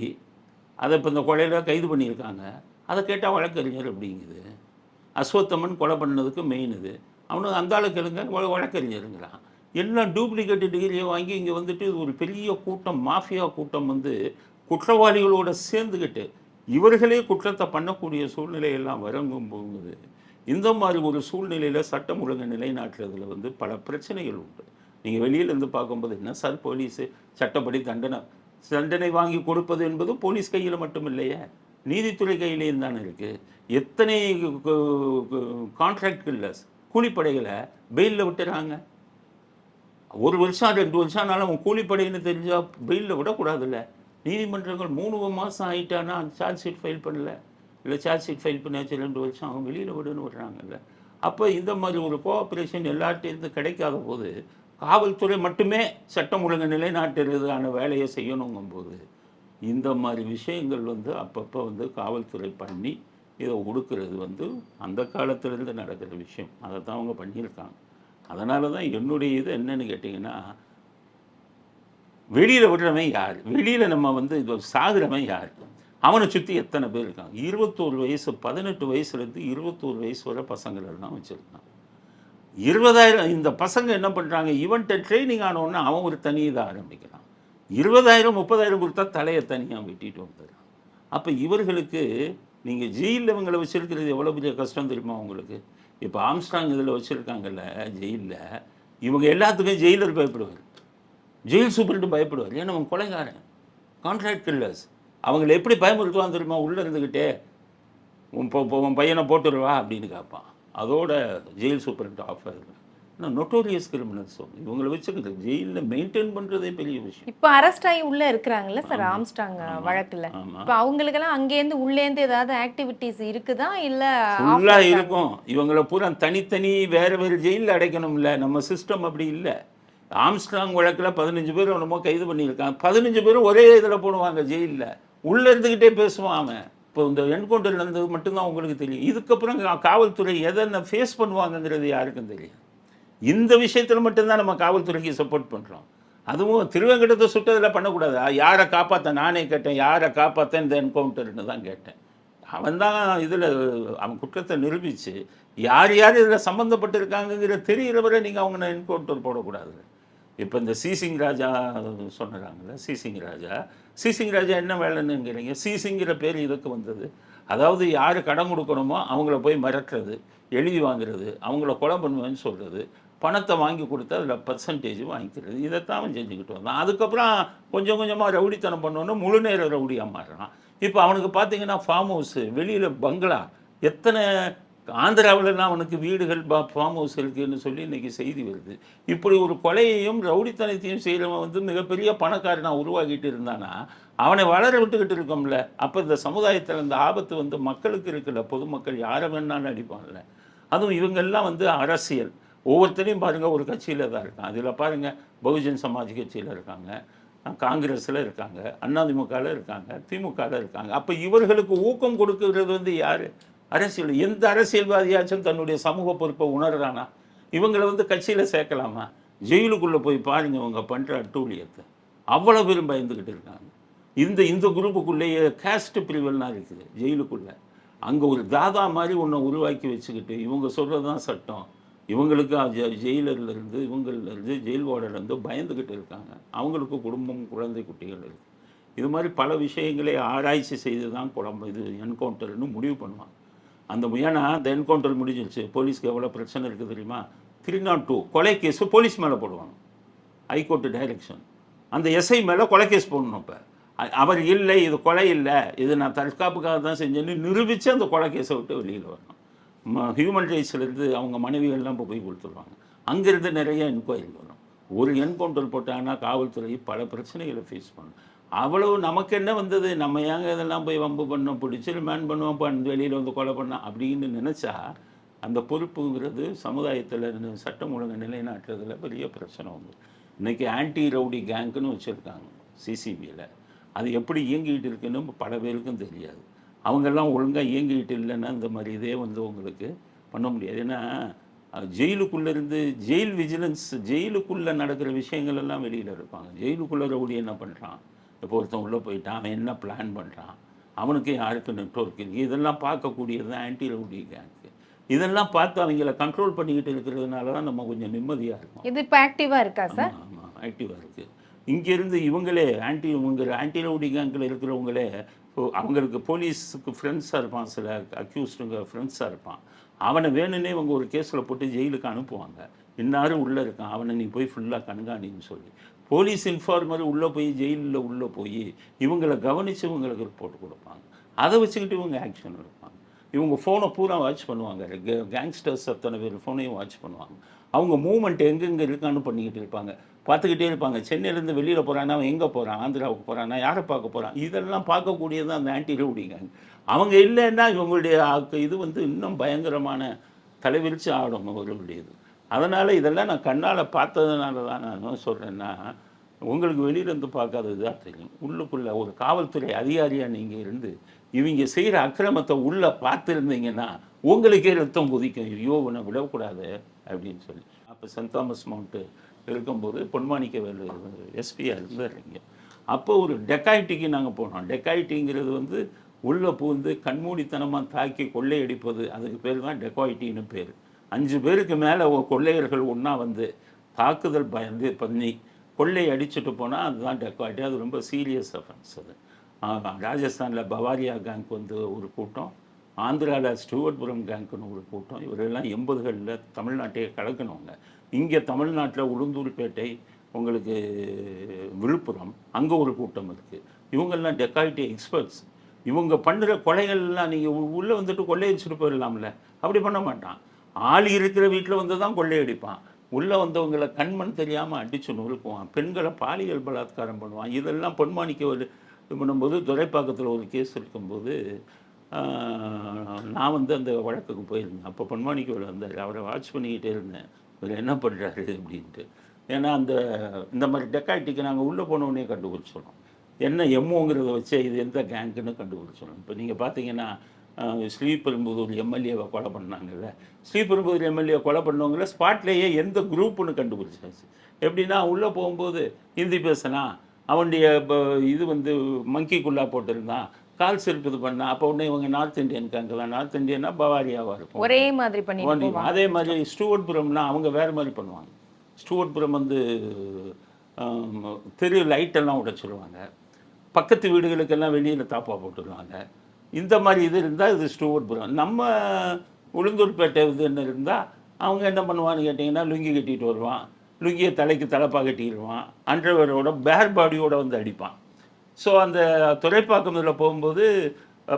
அதை இப்போ இந்த கொலையில் கைது பண்ணியிருக்காங்க. அதை கேட்டால் வழக்கறிஞர் அப்படிங்குது. அஸ்வத்தமன் கொலை பண்ணதுக்கு மெயின் இது. அவனுக்கு அந்த அளவுக்கு இருங்க வழக்கறிஞருங்கிறான். எல்லாம் டூப்ளிகேட் டிகிரியை வாங்கி இங்கே வந்துட்டு இது ஒரு பெரிய கூட்டம் மாஃபியா கூட்டம் வந்து குற்றவாளிகளோட சேர்ந்துக்கிட்டு இவர்களே குற்றத்தை பண்ணக்கூடிய சூழ்நிலையெல்லாம் வரங்கும் போகுது. இந்த மாதிரி ஒரு சூழ்நிலையில் சட்டம் ஒழுங்கு நிலைநாட்டுறதுல வந்து பல பிரச்சனைகள் உண்டு. நீங்கள் வெளியிலேருந்து பார்க்கும்போது என்ன சார் போலீஸு? சட்டப்படி தண்டனை தண்டனை வாங்கி கொடுப்பது என்பது போலீஸ் கையில் மட்டும் இல்லையே நீதித்துறை கையிலேயும் தானே இருக்குது எத்தனை கான்ட்ராக்டில் கூலிப்படைகளை பெயிலில் விட்டுறாங்க? ஒரு வருஷம் ரெண்டு வருஷம் ஆனாலும் அவன் கூலிப்படைன்னு தெரிஞ்சால் பெயிலில் விடக்கூடாதுல்ல. நீதிமன்றங்கள் மூணு மாதம் ஆகிட்டானா சார்ஜ் ஷீட் ஃபைல் பண்ணல? இல்லை சார்ஜ் ஷீட் ஃபைல் பண்ணியாச்சு ரெண்டு வருஷம் அவங்க வெளியில் விடுன்னு விடுறாங்கல்ல. அப்போ இந்த மாதிரி ஒரு கோஆப்ரேஷன் எல்லார்ட்டேருந்து கிடைக்காத போது காவல்துறை மட்டுமே சட்டம் ஒழுங்கு நிலைநாட்டுறதுக்கான வேலையை செய்யணுங்கும்போது இந்த மாதிரி விஷயங்கள் வந்து அப்பப்போ வந்து காவல்துறை பண்ணி இதை ஒடுக்கிறது வந்து அந்த காலத்திலேருந்து நடக்கிற விஷயம். அதை தான் அவங்க பண்ணியிருக்காங்க. அதனால தான் என்னுடைய இது என்னன்னு கேட்டிங்கன்னா வெளியில் விடுறவன் யார்? வெளியில் நம்ம வந்து இது சாகுறவன் யார்? அவனை சுற்றி எத்தனை பேர் இருக்காங்க? இருபத்தோரு வயசு பதினெட்டு வயசுலேருந்து இருபத்தோரு வயசு வரை பசங்களெல்லாம் வச்சுருக்கான். இருபதாயிரம் இந்த பசங்க என்ன பண்ணுறாங்க இவன்கிட்ட ட்ரைனிங் ஆனவொடனே அவன் ஒரு தனி இதை ஆரம்பிக்கிறான். இருபதாயிரம் முப்பதாயிரம் கொடுத்தா தலையை தனியாக வெட்டிட்டு வந்துடுறான். அப்போ இவர்களுக்கு நீங்கள் ஜெயிலில் இவங்களை வச்சுருக்கிறது எவ்வளோ பெரிய கஷ்டம் தெரியுமா உங்களுக்கு? இப்போ ஆம்ஸ்டாங் இதில் வச்சுருக்காங்கல்ல ஜெயிலில் இவங்க எல்லாத்துக்கும் ஜெயிலர் பயப்படுவார். ஜெயில் சூப்பரண்ட் பயப்படுவார். ஏன்னா அவன் கொலைகாரன். கான்ட்ராக்ட் கில்லர்ஸ் அவங்களை எப்படி பயமுறுத்துவான் தெரியுமா? உள்ளே இருந்துக்கிட்டே உன் உன் பையனை போட்டுருவா அப்படின்னு கேட்பான். அதோட ஜெயில் சூப்பரண்ட் ஆஃப் ஆயிடுவேன் ஆனால் நொட்டோரியஸ் கிரிமினல்ஸ் இவங்களை வச்சுக்கிறது ஜெயிலில் மெயின்டைன் பண்ணுறதே பெரிய விஷயம். இப்ப அரெஸ்ட் ஆகி உள்ள இருக்கிறாங்கல்ல சார் ஆம்ஸ்டாங் வழக்குல. இப்ப அவங்களுக்கெல்லாம் அங்கேருந்து உள்ளேந்து ஏதாவது ஆக்டிவிட்டிஸ் இருக்குதா? இல்ல ஃபுல்லாக இருக்கும். இவங்கள பூரா தனித்தனி வேற வேறு ஜெயிலில் அடைக்கணும்ல. நம்ம சிஸ்டம் அப்படி இல்லை. ஆம்ஸ்ட்ராங் வழக்கில் பதினஞ்சு பேர் என்னமோ கைது பண்ணியிருக்காங்க. பதினஞ்சு பேரும் ஒரே இதில் போடுவாங்க ஜெயிலில். உள்ளே இருந்துக்கிட்டே பேசுவான் அவன். இப்போ இந்த என்கவுண்டர் நடந்தது மட்டும்தான் உங்களுக்கு தெரியும். இதுக்கப்புறம் காவல்துறை எதை ஃபேஸ் பண்ணுவாங்கங்கிறது யாருக்கும் தெரியும். இந்த விஷயத்தில் மட்டும்தான் நம்ம காவல்துறைக்கு சப்போர்ட் பண்ணுறோம் அதுவும் திருவேங்கடத்தை சுட்டதில் பண்ணக்கூடாது. யாரை காப்பாற்ற நானே கேட்டேன். யாரை காப்பாற்ற இந்த என்கவுண்டர்னு தான் கேட்டேன். அவன் தான் இதில் அவன் குற்றத்தை நிரூபித்து யார் யார் இதில் சம்மந்தப்பட்டிருக்காங்கங்கிற தெரிகிற வரை நீங்கள் அவங்க என்கவுண்டர் போடக்கூடாது. இப்போ இந்த சீசிங் ராஜா சொன்னாங்கல்ல சீசிங் ராஜா சீசிங் ராஜா என்ன வேலைன்னுங்கிறீங்க சீசிங்கிற பேர் இதுக்கு வந்தது? அதாவது யார் கடன் கொடுக்கணுமோ அவங்கள போய் மிரட்டுறது எழுதி வாங்குறது அவங்கள கொலை பண்ணுவேன்னு சொல்கிறது பணத்தை வாங்கி கொடுத்து அதில் பர்சன்டேஜ் வாங்கிக்கிறது இதைத்தான் அவன் செஞ்சுக்கிட்டு வந்தான். அதுக்கப்புறம் கொஞ்சம் கொஞ்சமாக ரவுடித்தனம் பண்ணோன்னு முழு நேர ரவுடியாக மாறுறான். இப்போ அவனுக்கு பார்த்தீங்கன்னா ஃபார்ம் ஹவுஸு வெளியில் பங்களா எத்தனை ஆந்திராவிலலாம் அவனுக்கு வீடுகள் பா ஃபார்ம் ஹவுஸ் இருக்குன்னு சொல்லி இன்றைக்கி செய்தி வருது. இப்படி ஒரு கொலையையும் ரவுடித்தனத்தையும் செய்கிறவன் வந்து மிகப்பெரிய பணக்காரனாக உருவாக்கிட்டு இருந்தானா அவனை வளர விட்டுக்கிட்டு இருக்கோம்ல. அப்போ இந்த சமுதாயத்தில் அந்த ஆபத்து வந்து மக்களுக்கு இருக்குல்ல. பொதுமக்கள் யாரை வேணாலும் அடிப்பான்ல அதுவும் இவங்கெல்லாம் வந்து அரசியல். ஒவ்வொருத்தரையும் பாருங்கள் ஒரு கட்சியில் தான் இருக்கான். அதில் பாருங்கள் பகுஜன் சமாஜ் கட்சியில் இருக்காங்க காங்கிரஸில் இருக்காங்க அதிமுகவில் இருக்காங்க திமுகவில் இருக்காங்க. அப்போ இவர்களுக்கு ஊக்கம் கொடுக்கிறது வந்து யார்? அரசியல் எந்த அரசியல்வாதியாச்சும் தன்னுடைய சமூக பொறுப்பை உணர்றானா? இவங்களை வந்து கட்சியில் சேர்க்கலாமா? ஜெயிலுக்குள்ளே போய் பாருங்கள் இவங்க பண்ணுற அட்டூழியத்தை. அவ்வளோ பேரும் பயந்துக்கிட்டு இருக்காங்க. இந்த இந்த குரூப்புக்குள்ளேயே கேஸ்ட் பிரிவெல்லாம் இருக்குது ஜெயிலுக்குள்ளே. அங்கே ஒரு தாதா மாதிரி ஒன்றை உருவாக்கி வச்சுக்கிட்டு இவங்க சொல்கிறது தான் சட்டம் இவங்களுக்கு ஜெயிலர்லேருந்து இவங்கள்லேருந்து ஜெயில் வார்டர்லேருந்து பயந்துக்கிட்டு இருக்காங்க. அவங்களுக்கு குடும்பம் குழந்தை குட்டிகள் இருக்குது இது மாதிரி பல விஷயங்களை ஆராய்ச்சி செய்து தான் குழம்பு இது என்கவுண்டர்னு முடிவு பண்ணுவாங்க. அந்த ஏன்னா அந்த என்கவுண்டர் முடிஞ்சிருச்சு. போலீஸ்க்கு எவ்வளோ பிரச்சனை இருக்குது தெரியுமா? த்ரீ நாட் டூ கொலை கேஸு போலீஸ் மேலே போடுவாங்க. ஹைகோர்ட்டு டைரக்ஷன் அந்த எஸ்ஐ மேலே கொலை கேஸ் போடணும் இப்போ. அவர் இல்லை இது கொலை இல்லை. இது நான் தற்காப்புக்காக தான் செஞ்சேன்னு நிரூபித்து அந்த கொலை கேஸை விட்டு வெளியில் வரணும். ஹியூமன் ரைட்ஸ்லேருந்து அவங்க மனைவிகள்லாம் இப்போ போய் கொடுத்துருவாங்க. அங்கேருந்து நிறைய என்கொயரி வரும். ஒரு என்கவுண்டர் போட்டாங்கன்னா காவல்துறை பல பிரச்சனைகளை ஃபேஸ் பண்ணும். அவ்வளவு நமக்கு என்ன வந்தது? நம்ம ஏங்க இதெல்லாம் போய் வம்பு பண்ணோம் பிடிச்சி மேன் பண்ணுவோம் பண்ண வெளியில் வந்து கொலை பண்ணோம் அப்படின்னு நினச்சா அந்த பொறுப்புங்கிறது சமுதாயத்தில் சட்டம் ஒழுங்கு நிலைநாட்டுறதுல பெரிய பிரச்சனை வந்து இன்றைக்கி ஆன்டி ரவுடி கேங்க்னு வச்சுருக்காங்க சிசிபியில் அது எப்படி இயங்கிட்டு இருக்குன்னு பல பேருக்கும் தெரியாது. அவங்கெல்லாம் ஒழுங்காக இயங்கிட்டு இல்லைன்னா இந்த மாதிரி இதே வந்து உங்களுக்கு பண்ண முடியாது. ஏன்னா ஜெயிலுக்குள்ளேருந்து இருந்து ஜெயில் விஜிலன்ஸ் ஜெயிலுக்குள்ளே நடக்கிற விஷயங்கள் எல்லாம் வெளியில் இருப்பாங்க. ஜெயிலுக்குள்ளே ரவுடி என்ன பண்ணுறான் இப்போ ஒருத்தன் உள்ளே போயிட்டான் அவன் என்ன பிளான் பண்ணுறான் அவனுக்கு யாருக்கு நெட்ஒர்க் இருக்குது இதெல்லாம் பார்க்கக்கூடியது தான் ஆன்டி ரவுடி கேங்க்கு இதெல்லாம் பார்த்து அவங்கள கண்ட்ரோல் பண்ணிக்கிட்டு இருக்கிறதுனால தான் நம்ம கொஞ்சம் நிம்மதியாக இருக்கும். இது இப்போ ஆக்டிவாக இருக்கா சார் ஆமாம் ஆக்டிவாக இருக்குது இங்கேருந்து இவங்களே ஆன்டி இவங்க ஆன்டி ரவுடி கேங்கில் இருக்கிறவங்களே அவங்களுக்கு போலீஸுக்கு ஃப்ரெண்ட்ஸாக இருப்பான் சில அக்யூஸ்டுங்க ஃப்ரெண்ட்ஸாக இருப்பான். அவனை வேணும்னே இவங்க ஒரு கேஸில் போட்டு ஜெயிலுக்கு அனுப்புவாங்க. இன்னாரும் உள்ளே இருக்கான். அவனை நீ போய் ஃபுல்லாக கண்காணின்னு சொல்லி. போலீஸ் இன்ஃபார்மர் உள்ளே போய் ஜெயிலில் உள்ளே போய் இவங்களை கவனித்து இவங்களுக்கு ரிப்போர்ட் கொடுப்பாங்க. அதை வச்சுக்கிட்டு இவங்க ஆக்ஷன் எடுப்பாங்க. இவங்க ஃபோனை பூரா வாட்ச் பண்ணுவாங்க. கேங்ஸ்டர்ஸ் அத்தனை பேர் ஃபோனையும் வாட்ச் பண்ணுவாங்க. அவங்க மூமெண்ட் எங்கெங்கே இருக்கான்னு பண்ணிக்கிட்டு இருப்பாங்க. பார்த்துக்கிட்டே இருப்பாங்க. சென்னையிலேருந்து வெளியில் போகிறான்னா அவன் எங்கே போகிறான் ஆந்திராவுக்கு போகிறான்னா யாரை பார்க்க போகிறான் இதெல்லாம் பார்க்கக்கூடியது அந்த ஆன்டி ரவுடிங்க அவங்க இல்லைன்னா இவங்களுடைய இது வந்து இன்னும் பயங்கரமான தலைவிரிச்சு ஆடும் அவர்களுடையது. அதனால் இதெல்லாம் நான் கண்ணால் பார்த்ததுனால தான் நான் சொல்கிறேன்னா உங்களுக்கு வெளியிலேருந்து பார்க்காதது தான் தெரியும். உள்ளுக்குள்ளே ஒரு காவல்துறை அதிகாரியாக நீங்கள் இருந்து இவங்க செய்கிற அக்கிரமத்தை உள்ளே பார்த்துருந்தீங்கன்னா உங்களுக்கே ரத்தம் குதிக்கும். ஐயோ உன்னை விடக்கூடாது அப்படின்னு சொல்லி. அப்போ சென்ட் தாமஸ் மவுண்ட்டு இருக்கும்போது பொன்மாணிக்க வேலு எஸ்பியாக இருந்தாருங்க அப்போ ஒரு டெக்காய்டிக்கு நாங்கள் போனோம். டெக்காய்டிங்கிறது வந்து உள்ளே பூந்து கண்மூடித்தனமாக தாக்கி கொள்ளையடிப்பது அதுக்கு பேர் தான் டெக்காய்டின்னு பேர். அஞ்சு பேருக்கு மேலே கொள்ளையர்கள் ஒன்றா வந்து தாக்குதல் பயந்து பண்ணி கொள்ளை அடிச்சுட்டு போனால் அதுதான் டெக்காய்டி அது ரொம்ப சீரியஸ் அஃபென்ஸ் அது. ராஜஸ்தானில் பவாரியா கேங்க் வந்து ஒரு கூட்டம் ஆந்திராவில் ஸ்டூவர்ட்புரம் கேங்க்னு ஒரு கூட்டம் இவரெல்லாம் எண்பதுகளில் தமிழ்நாட்டையே கலக்கணுங்க இங்கே தமிழ்நாட்டில் உளுந்தூர்பேட்டை உங்களுக்கு விழுப்புரம் அங்கே ஒரு கூட்டம் இருக்குது இவங்கெல்லாம் டெக்காய்டி எக்ஸ்பர்ட்ஸ் இவங்க பண்ணுற கொலைகள்லாம் நீங்கள் உள்ளே வந்துட்டு கொள்ளையடிச்சிட்டு போயிடலாம்ல அப்படி பண்ண மாட்டான். ஆள் இருக்கிற வீட்டில் வந்து தான் கொள்ளையடிப்பான் உள்ளே வந்தவங்களை கண்மண் தெரியாமல் அடித்து நொறுக்குவான். பெண்களை பாலியல் பலாத்காரம் பண்ணுவான். இதெல்லாம் பொன்மாணிக்க ஒரு இது பண்ணும்போது துரைப்பாக்கத்தில் ஒரு கேஸ் இருக்கும்போது நான் வந்து அந்த வழக்குக்கு போயிருந்தேன். அப்போ பொன்மாணிக்கவர் வந்தார். அவரை வாட்ச் பண்ணிக்கிட்டே இருந்தேன். இவர் என்ன பண்ணுறாரு அப்படின்ட்டு. ஏன்னா அந்த இந்த மாதிரி டெக்காய்டிக்கு நாங்கள் உள்ளே போனோடனே கண்டுபிடிச்சிடணும் என்ன எம்ஓங்கிறத வச்சு இது எந்த கேங்குன்னு கண்டுபிடிச்சிடணும் இப்போ நீங்கள் பார்த்தீங்கன்னா ஸ்ரீபெரும்புதூர் எம்எல்ஏவை கொலை பண்ணாங்கல்ல. ஸ்ரீபெரும்புதூர் எம்எல்ஏ கொலை பண்ணவங்கள ஸ்பாட்லேயே எந்த குரூப்புன்னு கண்டுபிடிச்சாச்சு. எப்படின்னா உள்ளே போகும்போது ஹிந்தி பேசினா அவனுடைய ப- இது வந்து மங்கிக்குள்ளா போட்டிருந்தான். கால் செருப்பு இது பண்ணா அப்போ உடனே இவங்க நார்த் இந்தியன் கேங்கலாம் நார்த் இந்தியன்னா பவாரியாவாக இருக்கும் ஒரே மாதிரி போவாங்க. அதே மாதிரி ஸ்டூவர்ட்புரம்னா அவங்க வேறு மாதிரி பண்ணுவாங்க. ஸ்டூவர்ட்புரம் வந்து ஆம், தெரு லைட்டெல்லாம் உடைச்சிருவாங்க. பக்கத்து வீடுகளுக்கெல்லாம் வெளியில் தாப்பா போட்டுருவாங்க. இந்த மாதிரி இது இருந்தால் இது ஸ்டூவர்ட்புரம் நம்ம உளுந்தூர்பேட்டை இது என்ன இருந்தால் அவங்க என்ன பண்ணுவான்னு கேட்டிங்கன்னா லுங்கி கட்டிட்டு வருவான். லுங்கியை தலைக்கு தலைப்பா கட்டிடுவான். அண்டர்வேரோட பேர் பாடியோட வந்து அடிப்பான். ஸோ அந்த துறைப்பாக்கம் இதில் போகும்போது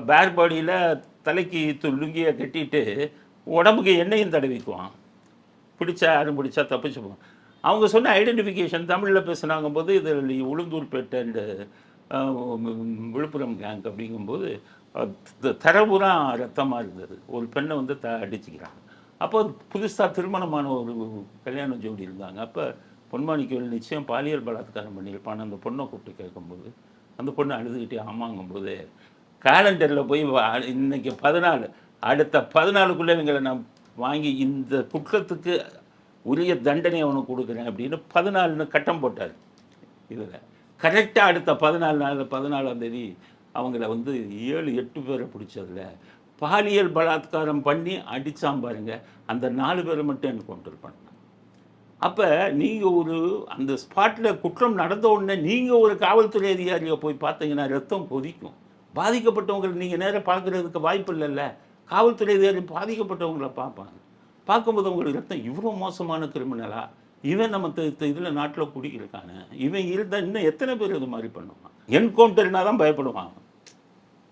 பேர் பாடியில் தலைக்கு து- லுங்கியை கட்டிட்டு உடம்புக்கு எண்ணெயும் தடவிக்குவான். பிடிச்சா யாரும் பிடிச்சா தப்பிச்சு போவான். அவங்க சொன்ன ஐடென்டிஃபிகேஷன் தமிழில் பேசுனாங்கும்போது இதில் இது உளுந்தூர்பேட்டை அண்டு விழுப்புரம் கேங்க் அப்படிங்கும்போது அஹ், த- ரத்தமாக இருந்தது. ஒரு பெண்ணை வந்து த அடிச்சுக்கிறாங்க. அப்போ புதுசாக திருமணமான ஒரு கல்யாண ஜோடி இருந்தாங்க. அப்போ பொன்மாணிக்கவேல் நிச்சயம் பாலியல் பலாத்காரம் பண்ணியிருப்பான் அந்த பொண்ணை கூப்பிட்டு கேட்கும்போது அந்த பொண்ணு அழுதுகிட்டே ஆமாங்கும்போது கேலண்டரில் போய் இன்றைக்கி பதினாலு அடுத்த பதினாலுக்குள்ளே இவங்களை நான் வாங்கி இந்த குற்றத்துக்கு உரிய தண்டனை அவனுக்கு கொடுக்குறேன் அப்படின்னு பதினாலுன்னு கட்டம் போட்டார் இதில் கரெக்டாக அடுத்த பதினாலு நாள் பதினாலாம் தேதி அவங்கள வந்து ஏழு எட்டு பேரை பிடிச்சதுல பாலியல் பலாத்காரம் பண்ணி அடிச்சாம் பாருங்க. அந்த நாலு பேரை மட்டும் என்கவுண்டர் பண்ணாங்க அப்போ நீங்கள் ஒரு அந்த ஸ்பாட்டில் குற்றம் நடந்த உடனே நீங்கள் ஒரு காவல்துறை அதிகாரியை போய் பார்த்தீங்கன்னா ரத்தம் கொதிக்கும். பாதிக்கப்பட்டவங்களை நீங்கள் நேராக பார்க்குறதுக்கு வாய்ப்பு இல்லைல்ல. காவல்துறை அதிகாரி பாதிக்கப்பட்டவங்களை பார்ப்பாங்க. பார்க்கும்போது உங்களுக்கு ரத்தம் இவ்வளோ மோசமான கிரிமினலாக இவன் நம்ம இதில் நாட்டில் குடியிருக்கானே இவன் இருந்தால் இன்னும் எத்தனை பேர் இது மாதிரி பண்ணுவான்? என்கவுண்டர்னா தான் பயப்படுவான்.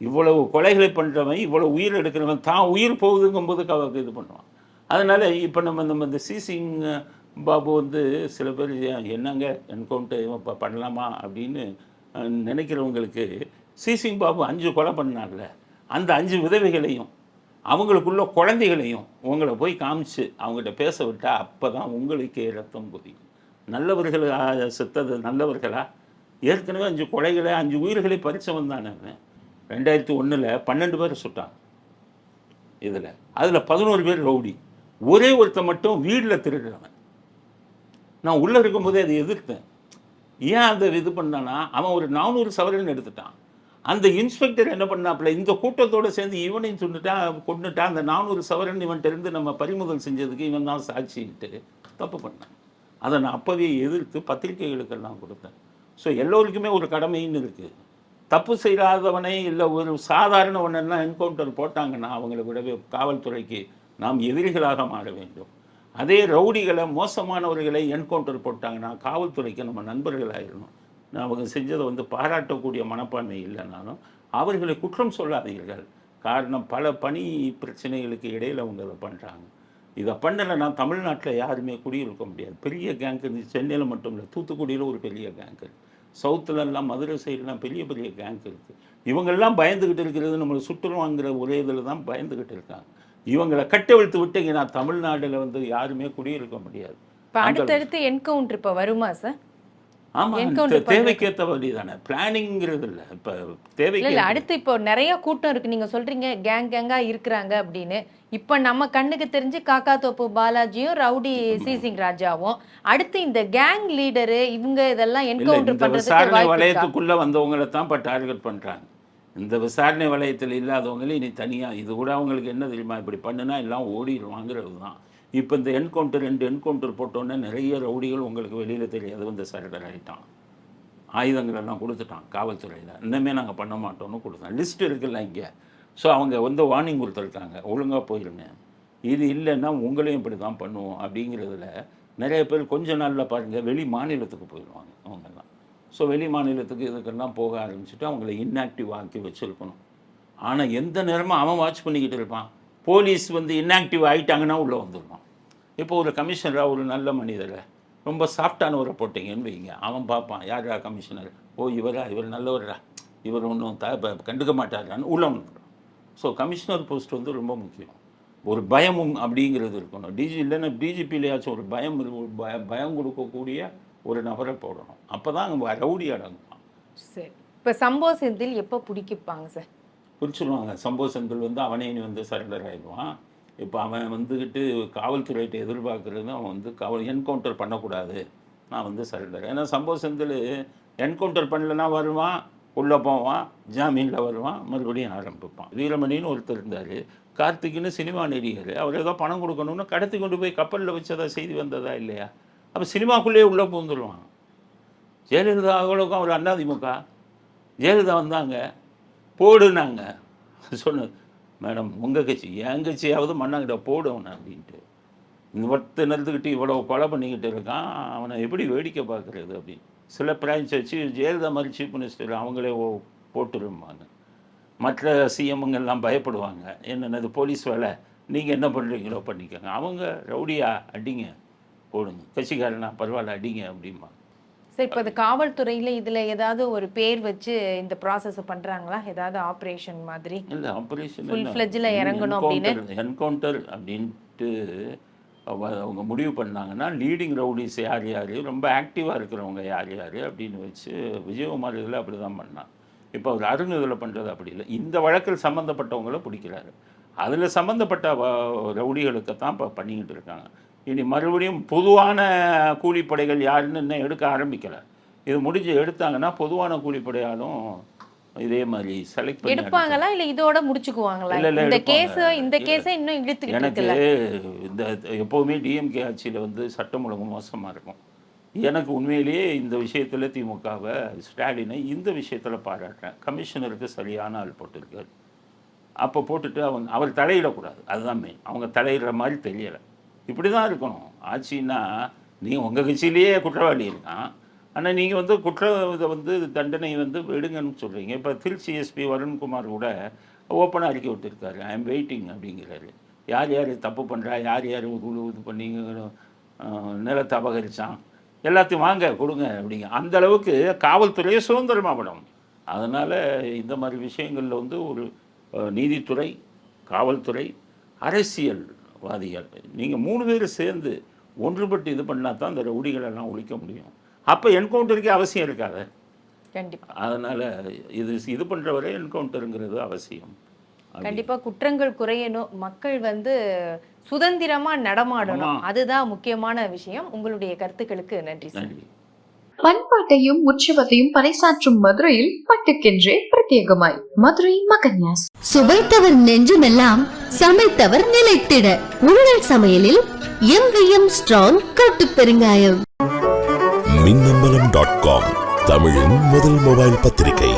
இவ்வளவு கொலைகளை பண்ணுறவன் இவ்வளோ உயிர் எடுக்கிறவன் தான் உயிர் போகுதுங்கும்போது அவருக்கு இது பண்ணுவான். அதனால் இப்போ நம்ம நம்ம இந்த சிசிங் பாபு வந்து சில பேர் என்னங்க என்கவுண்டர் இப்போ பண்ணலாமா? அப்படின்னு நினைக்கிறவங்களுக்கு சிசிங் பாபு அஞ்சு கொலை பண்ணார்ல. அந்த அஞ்சு விதவைகளையும் அவங்களுக்குள்ள குழந்தைகளையும் உங்களை போய் காமிச்சு அவங்ககிட்ட பேச விட்டால் அப்போ தான் உங்களுக்கே ரத்தம் கொதிக்கும். நல்லவர்களாக செத்தது நல்லவர்களா? ஏற்கனவே அஞ்சு கொலைகளை அஞ்சு உயிர்களை பறிச்சவன் தானே அவன். ரெண்டாயிரத்தி ஒன்றில் பன்னெண்டு பேர் சுட்டான். இதில். அதில் பதினோரு பேர் ரவுடி. ஒரே ஒருத்தன் மட்டும் வீட்டில் திருடுறவன். நான் உள்ளே இருக்கும்போதே அதை எதிர்த்தேன். ஏன் அதை இது பண்ணானா அவன் ஒரு நானூறு சவரன் எடுத்துட்டான். அந்த இன்ஸ்பெக்டர் என்ன பண்ணாப்புல இந்த கூட்டத்தோடு சேர்ந்து இவனையும் சொன்னிட்டான் கொண்டுட்டா அந்த நானூறு சவரன் இவன்கிட்டருந்து நம்ம பறிமுதல் செஞ்சதுக்கு இவன் தான் சாட்சின்ட்டு தப்பு பண்ணான். அதை நான் அப்போவே எதிர்த்து பத்திரிகைகளுக்கெல்லாம் கொடுத்தேன். ஸோ எல்லோருக்குமே ஒரு கடமைன்னு இருக்குது தப்பு செய்யாதவனை இல்லை ஒரு சாதாரண ஒன்றெல்லாம் என்கவுண்டர் போட்டாங்கன்னா அவங்கள விடவே காவல்துறைக்கு நாம் எதிரிகளாக மாற வேண்டும். அதே ரவுடிகளை மோசமானவர்களை என்கவுண்டர் போட்டாங்கன்னா காவல்துறைக்கு நம்ம நண்பர்களாகிடணும் அவங்க செஞ்சதை வந்து பாராட்டக்கூடிய மனப்பான்மை இல்லைனாலும் அவர்களை குற்றம் சொல்லாதீர்கள். காரணம் பல பணி பிரச்சனைகளுக்கு இடையில் அவங்க இதை பண்ணுறாங்க இதை பண்ணலைன்னா தமிழ்நாட்டில் யாருமே குடியிருக்க முடியாது. பெரிய கேங்க் இருந்து சென்னையில் மட்டும் இல்லை தூத்துக்குடியில் ஒரு பெரிய கேங்க் இருக்கு சவுத்துல எல்லாம் மதுரை சைடுலாம் பெரிய பெரிய கேங்க் இருக்குது இவங்கெல்லாம் பயந்துக்கிட்டு இருக்கிறது நம்மளை சுற்றுலாங்கிற ஒரே இதில் தான் பயந்துக்கிட்டு இருக்காங்க. இவங்களை கட்டவிழ்த்து விட்டீங்கன்னா தமிழ்நாடுல வந்து யாருமே குடியிருக்க முடியாது. இப்போ அடுத்தடுத்து என்கவுண்டர் இப்போ வருமா சார் ஆமாம். தேவைக்கேற்ற வழி தானே பிளானிங்கிறது இல்லை. இப்போ தேவைக்கு இல்ல அடுத்து இப்போ நிறைய கூட்டம் இருக்கு. நீங்க சொல்றீங்க கேங் கேங்கா இருக்கிறாங்க அப்படின்னு. இப்ப நம்ம கண்ணுக்கு தெரிஞ்சு காக்கா தோப்பு பாலாஜியும் ரவுடி சிசிங் ராஜாவும். அடுத்து இந்த கேங் லீடரு இவங்க இதெல்லாம் என்கவுண்டர் இருக்கா? வளையத்துக்குள்ளே வந்தவங்களை தான் இப்போ டார்கெட் பண்ணுறாங்க இந்த விசாரணை வளையத்தில் இல்லாதவங்களே இனி தனியாக இது கூட அவங்களுக்கு என்ன தெரியுமா? இப்படி பண்ணுனா எல்லாம் ஓடிடுவாங்கிறது தான் இப்போ இந்த என்கவுண்டர் ரெண்டு என்கவுண்டர் போட்டோன்னே நிறைய ரவுடிகள் உங்களுக்கு வெளியில் தெரியாது வந்து சரண்டர் ஆகிட்டான் ஆயுதங்கள் எல்லாம் கொடுத்துட்டான் காவல்துறையில். இன்னமே நாங்கள் பண்ண மாட்டோம்னு கொடுத்தான் லிஸ்ட் இருக்குல்ல இங்கே. ஸோ அவங்க வந்து வார்னிங் கொடுத்துருக்காங்க. ஒழுங்காக போயிருங்க. இது இல்லைன்னா உங்களையும் இப்படி தான் பண்ணுவோம் அப்படிங்கிறதுல நிறைய பேர் கொஞ்ச நாளில் பாருங்கள் வெளி மாநிலத்துக்கு போயிடுவாங்க அவங்கெல்லாம். ஸோ வெளி மாநிலத்துக்கு இதுக்கெல்லாம் போக ஆரம்பிச்சுட்டு அவங்கள இன்ஆக்டிவ் ஆக்கி வச்சுருக்கணும். ஆனால் எந்த நேரமும் அவன் வாட்ச் பண்ணிக்கிட்டு இருப்பான். போலீஸ் வந்து இன்ஆக்டிவ் ஆகிட்டாங்கன்னா உள்ளே வந்துடுவான் இப்போ ஒரு கமிஷனராக ஒரு நல்ல மனிதரை ரொம்ப சாஃப்டானவரை போட்டிங்கன்னு வைங்க. அவன் பார்ப்பான் யாரா கமிஷனர்? ஓ இவரா? இவர் நல்லவரா? இவர் ஒன்றும் த கண்டுக்க மாட்டாரான்னு உள்ள வந்துடும் ஸோ கமிஷனர் போஸ்ட் வந்து ரொம்ப முக்கியம். ஒரு பயமும் அப்படிங்கிறது இருக்கணும். டிஜி இல்லைன்னா டிஜிபிலேயாச்சும் ஒரு பயம் ஒரு பய பயம் கொடுக்கக்கூடிய ஒரு நபரை போடணும். அப்போ தான் அங்கே ரவுடி அடங்குவான் சரி. இப்போ சம்பவ செந்தில் எப்போ பிடிக்கிப்பாங்க சார்? குறிச்சிடுவாங்க சம்பவ செந்தில் வந்து அவனே இனி வந்து சரண்டர் ஆயிடுவான். இப்போ அவன் வந்துக்கிட்டு காவல்துறையிட்ட எதிர்பார்க்குறது அவன் வந்து காவல் என்கவுண்டர் பண்ணக்கூடாது. நான் வந்து சரண்டர் ஏன்னா சம்பவ செந்தில் என்கவுண்டர் பண்ணலன்னா வருவான் உள்ளே போவான் ஜாமீனில் வருவான் மறுபடியும் ஆரம்பிப்பான். வீரமணின்னு ஒருத்தர் இருந்தார். கார்த்திக்னு சினிமா நடிகர். அவர் ஏதோ பணம் கொடுக்கணும்னு கடத்தி கொண்டு போய் கப்பலில் வச்சதா செய்தி வந்ததா இல்லையா? அப்போ சினிமாக்குள்ளேயே உள்ளே பூந்துடுவான் ஜெயலலிதா அவ்வளோக்கும் அவர் அண்ணாதிமுக ஜெயலலிதா வந்தாங்க. போடுனாங்க. சொன்ன மேடம் உங்கள் கட்சி என் கட்சியாவது மண்ணாங்கிட்ட போடுவன அப்படின்ட்டு. ஒருத்த நிறுத்துக்கிட்டு இவ்வளோ கொலை பண்ணிக்கிட்டு இருக்கான். அவனை எப்படி வேடிக்கை பார்க்குறது அப்படின்னு. சில பிரான்ச் வச்சு ஜெயலலிதா மாதிரி சீஃப் மினிஸ்டர் அவங்களே ஓ போட்டுருப்பாங்க மற்ற சிஎம்ங்கெல்லாம் பயப்படுவாங்க. என்னென்னது போலீஸ் வேலை? நீங்கள் என்ன பண்ணுறீங்களோ பண்ணிக்கோங்க. அவங்க ரவுடியா அடிங்க போடுங்க. கட்சிக்காரனா பரவாயில்ல அடிங்க அப்படிம்பாங்க. சார் இப்போ இந்த காவல்துறையில இதுல ஏதாவது ஒரு பேர் வச்சு இந்த ப்ராசஸ் பண்றாங்களா? ஏதாவது ஆப்ரேஷன் மாதிரி? இல்லை ஆப்ரேஷன் Full fledged ல இறங்கணும் அப்படின்னு. என்கவுண்டர் அப்படின்ட்டு அவ- அவங்க முடிவு பண்ணாங்கன்னா லீடிங் ரவுடிஸ் யார் யார்? ரொம்ப ஆக்டிவாக இருக்கிறவங்க யார் யார்? அப்படின்னு வச்சு விஜயகுமார் இதில் அப்படி தான் பண்ணான். இப்போ அவர் அருண் இதில் பண்ணுறது அப்படி இல்லை. இந்த வழக்கில் சம்மந்தப்பட்டவங்கள பிடிக்கிறாரு. அதில் சம்மந்தப்பட்ட ரவுடிகளுக்கு தான் இப்போ பண்ணிக்கிட்டு இருக்காங்க. இனி மறுபடியும் பொதுவான கூலிப்படைகள் யாருன்னு இன்னும் எடுக்க ஆரம்பிக்கலை. இது முடிஞ்சு எடுத்தாங்கன்னா பொதுவான கூலிப்படையாலும் இதே மாதிரி செலக்ட் பண்ணி எடுப்பாங்களா இல்ல இதோட முடிச்சுக்குவாங்களா? இல்ல, இல்ல, இந்த. கேஸ் இந்த. கேஸை இன்னும் இழுத்துக்கிட்டு எனக்கு இந்த எப்போவுமே டிஎம்கே ஆட்சியில் வந்து சட்டம் ஒழுங்கு மோசமாக இருக்கும். எனக்கு உண்மையிலேயே இந்த விஷயத்தில் திமுகவை ஸ்டாலினை இந்த விஷயத்தில் பாராட்டுறேன். கமிஷனருக்கு சரியான ஆள் போட்டிருக்காரு. அப்போ போட்டுட்டு அவங்க அவர் தலையிடக்கூடாது. அதுதான் மெயின் அவங்க தலையிடுற மாதிரி தெரியலை. இப்படி தான் இருக்கணும். ஆட்சின்னா நீ உங்கள் கட்சியிலேயே குற்றவாளி இருக்கான். ஆனால் நீங்கள் வந்து குற்ற இதை வந்து தண்டனை வந்து விடுங்கன்னு சொல்கிறீங்க இப்போ திருச்சி எஸ்பி வருண்குமார் கூட ஓப்பனாக அறிக்கை விட்டுருக்காரு. ஐ எம் வெயிட்டிங் அப்படிங்கிறாரு. யார் யார் தப்பு பண்ணுறா யார் யார் குழு இது பண்ணி நிலத்தை அபகரிச்சான்? எல்லாத்தையும் வாங்க கொடுங்க அப்படிங்க. அந்த அளவுக்கு காவல்துறையே சுதந்திரமாக படம். அதனால் இந்த மாதிரி விஷயங்களில் வந்து ஒரு நீதித்துறை காவல்துறை அரசியல் அரசியல்வாதிகள் நீங்கள் மூணு பேர் சேர்ந்து ஒன்றுபட்டு இது பண்ணால் தான் அந்த ரவுடிகளெல்லாம் ஒழிக்க முடியும். அப்போ என்கவுண்டருக்கே அவசியம் இருக்காது. கண்டிப்பா. அதனால் இது இது பண்ணுறவரை என்கவுண்டருங்கிறது அவசியம். அப்படி. கண்டிப்பா குற்றங்கள் குறையணும். மக்கள் வந்து சுதந்திரமா நடமாடணும். அதுதான் முக்கியமான விஷயம். உங்களுடைய கருத்துக்களுக்கு நன்றி சார். பண்பாட்டையும் உற்சவத்தையும் பறைசாற்றும் மதுரையில் பட்டுக்கென்றே பிரத்யேகமாய். மதுரை மகன்யாஸ். சுவைத்தவர் நெஞ்சுமெல்லாம் சமைத்தவர் நிலைத்திட. உங்கள் சமையலில் எம்விஎம் ஸ்ட்ராங் கட்டு பெருங்காயம். மின்னம்பலம் டாட் காம் தமிழின் முதல் மொபைல் பத்திரிகை.